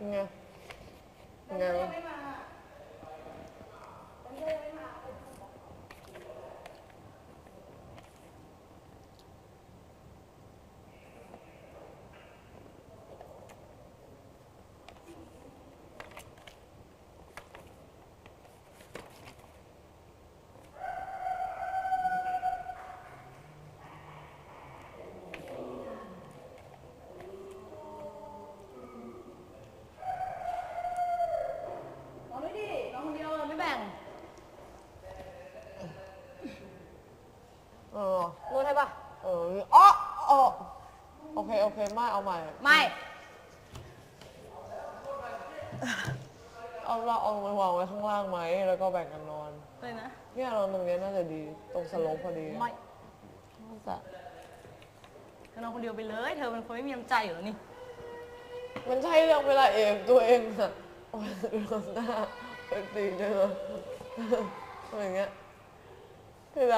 ไงไงวะน้องด้วยดิน้องคนเดียวไม่แบ่ง เออ รู้ใช่ปะ เออ อ๋ออ๋อโอเค โอเค ไม่เอาใหม่ ไม่ เอาเราเอามันวางไว้ข้างล่างไหม แล้วก็แบ่งกันนอน เลยนะ เนี่ยเราตรงเนี้ยน่าจะดี ตรงสโลปพอดีไม่น่าจะเธอน้องคนเดียวไปเลย เธอเป็นคนไม่มีน้ำใจอยู่แล้วนี่ มันใช่เรื่องเวลาเองตัวเองอะโอ้ยโดนหน้าเป็นตีเนื้ออะไรอย่างเงี้ยคืออะไร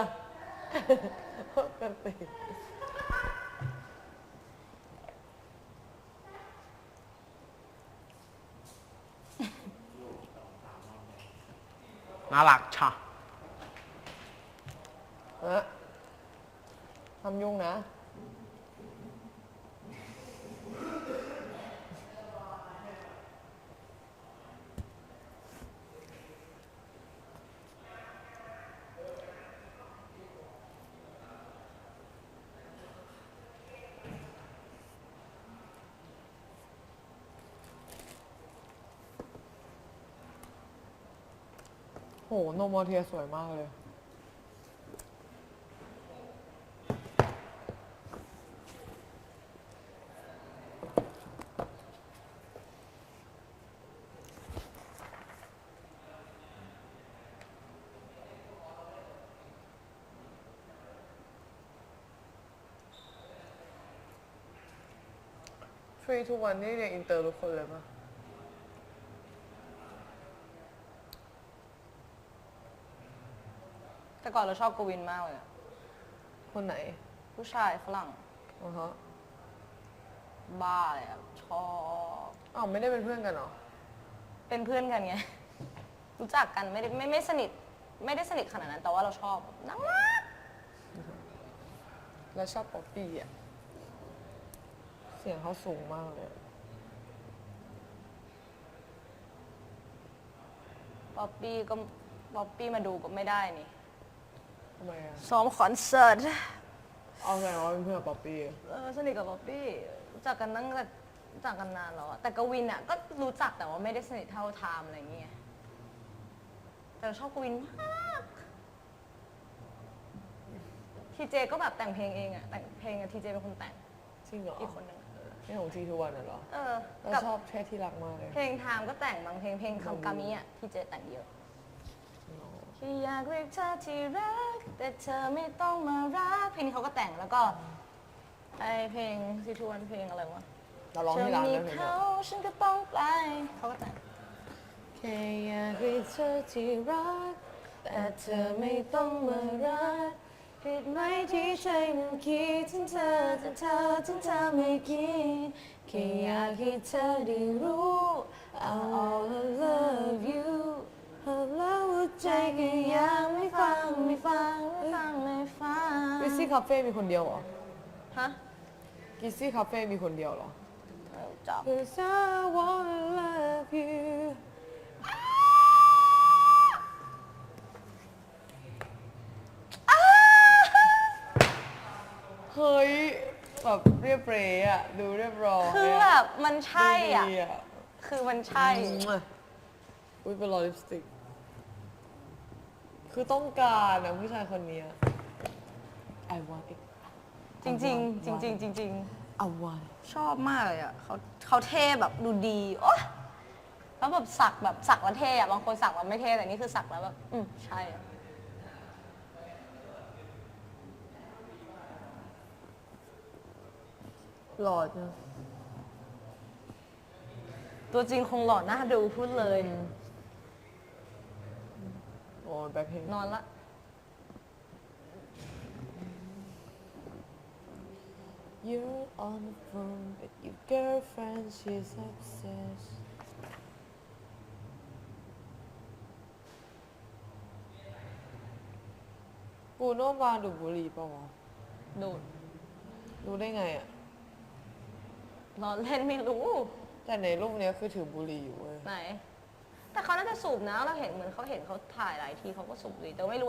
เป็นตี น่ารักชะนะทำยุ่งนะ โหโนมอเทียสวยมากเลย ฟรีทุกวันนี่เรียนอินเตอร์ทุกคนเลยปะ แต่ก่อนเราชอบกวินมากเลยอะคนไหนผู้ชายฝรั่งอ๋อฮะบ้าเลยอะชอบอ้าวไม่ได้เป็นเพื่อนกันเหรอ เป็นเพื่อนกันไง รู้จักกันไม่ได้ไม่ไม่สนิท ไม่ได้สนิทขนาดนั้น แต่ว่าเราชอบน่ารักแล้วชอบป๊อปปี้อะ เสียงเขาสูงมากเลยอะป๊อปปี้ก็ป๊อปปี้มาดูก็ไม่ได้นี่ ทำไมอะ ซ้อมคอนเสิร์ตเอาไงว่าเป็นเพื่อนกับป๊อปปี้อะเออสนิทกับป๊อปปี้รู้จักกันตั้งแต่รู้จักกันนานแล้วอะแต่กวินอะก็รู้จักแต่ว่าไม่ได้สนิทเท่าไทม์อะไรอย่างเงี้ยแต่เราชอบกวินมากทีเจก็แบบแต่งเพลงเองอะแต่งเพลงอะทีเจเป็นคนแต่งจริงเหรออีกคนหนึ่งอะนี่ของทีทุกวันน่ะเหรอเออเรากับชอบแค่ที่รักมากเลย เพลงไทม์ก็แต่งบางเพลงเพลงคำกามิอะทีเจแต่งเยอะ แค่อยากเรียกเธอที่รัก แต่เธอไม่ต้องมารักเพลงนี้เขาก็แต่งแล้วก็ไอเพลงซีทวนเพลงอะไรวะเราร้องที่ร้านเธอได้มีเพลงเขาเนี้ยฉันก็ต้องไปเขาก็แต่งแค่อยากให้เธอที่รัก แต่เธอไม่ต้องมารักผิดไหมที่ใจมันคิดถึงเธอแต่เธอถึงเธอไม่คิดแค่อยากให้เธอได้รู้ I all love you แล้วหัวใจ ก็ยังไม่ฟังไม่ฟังไม่ฟังไม่ฟังกิซซี่คาเฟ่มีคนเดียวเหรอ ฮะกิซซี่คาเฟ่มีคนเดียวเหรอเอาจับ Cause I wanna love you เฮ้ย แบบเรียบเรยอะดูเรียบร้อยคือแบบมันใช่อะ ดูดีอะคือมันใช่อุ้ยเป็นรอยลิปสติก คือต้องการนะผู้ชายคนเนี้ย I want it จริงๆจริงๆจริง I want it ๆ ชอบมากเลยอะเขาเขาเท่แบบดูดีโอ๊ยแล้วแบบสักแบบสักแล้วเท่อะบางคนสักแบบไม่เท่แต่นี่คือสักแล้วแบบอืมใช่อะหล่อจังตัวจริงคงหล่อหน้าดูพูดเลย อ๋อแบ็คเฮนอนละ You're on the กูโนบาดูบุหรี่เปล่าวดูดูได้ไงอะ นอนเล่นไม่รู้ แต่ในรูปเนี้ยคือถือบุหรี่อยู่เว้ย ไหน แต่เขาน่าจะสูบนะเราเห็นเหมือนเขาเห็นเขาถ่ายหลายทีเขาก็สูบบุหรี่แต่ไม่รู้